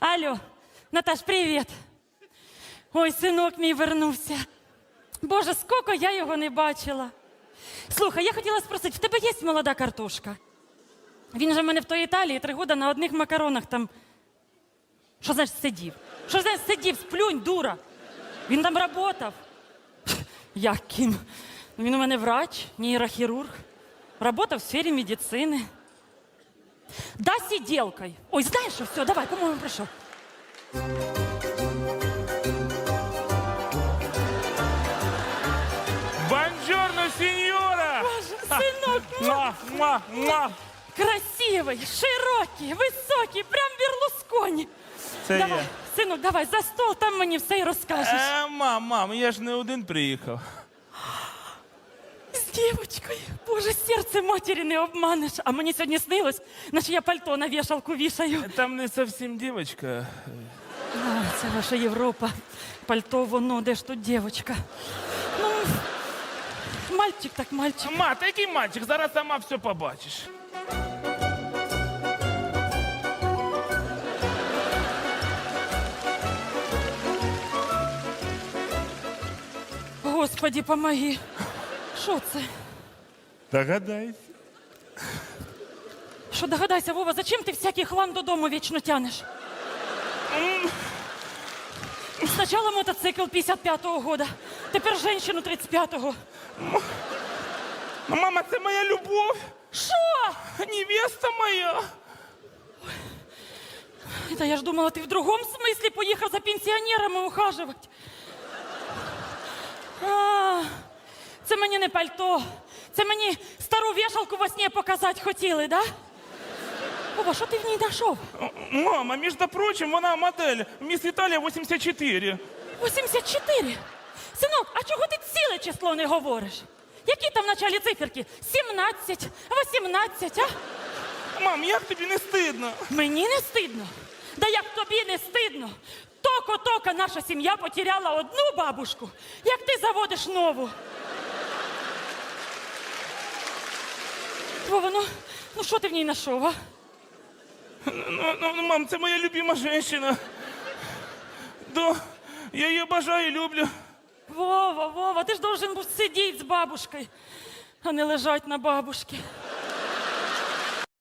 Алло, Наташ, привіт. Ой, синок мій вернувся. Боже, скільки я його не бачила. Слухай, я хотіла спросити, в тебе є молода картошка? Він же в мене в той Італії три роки на одних макаронах там. Що значить сидів? Що значить сидів? Сплюнь, дура. Він там працював. Яким? Ну, Він у мене врач, нейрохірург. Работав в сфері медицини. Да, сиделкой. Ой, знаєш що, все, давай, по-моєму, прийшов. Бонжорно, сеньора! Синок, Муа, муа, муа. красивий, широкий, високий, прям Берлусконі. Це давай, я. синок, давай за стол, там мені все й розкажеш. Е, мам, мам, я ж не один приїхав. З дівочкою. Боже, серце матері не обманеш. А мені сьогодні снилось, наче я пальто на вішалку вішаю. Там не зовсім дівчинка. А, це ваша Європа. Пальто воно, де ж тут дівчинка? Ну, мальчик так мальчик. Ма, та який мальчик, зараз сама все побачиш. Господи, помоги. Що це? Догадайся. Що догадайся, Вова, зачем ти всякий хлам додому вічно тянеш? Спочатку мотоцикл 55-го года, тепер женщину 35-го. Ну, Мама, це моя любов. Що? Невеста моя. Та я ж думала, ти в другому смислі поїхав за пенсіонерами ухажувати. А, мені не пальто. Це мені стару вішалку во сні показати хотіли, да? Вова, що ти в ній знайшов? Мама, між прочим, вона модель Міс Італія 84. 84. Синок, а чого ти ціле число не говориш? Які там в началі циферки? 17, 18, а? Мам, як тобі не стидно? Мені не стидно. Да як тобі не стидно? Токо-токо наша сім'я потеряла одну бабушку, як ти заводиш нову. Вова, ну, ну що ти в ній знайшов, а? Ну, ну, ну, мам, це моя любима жінка. Да, я її бажаю і люблю. Вова, Вова, ти ж должен був сидіти з бабушкою, а не лежати на бабушці.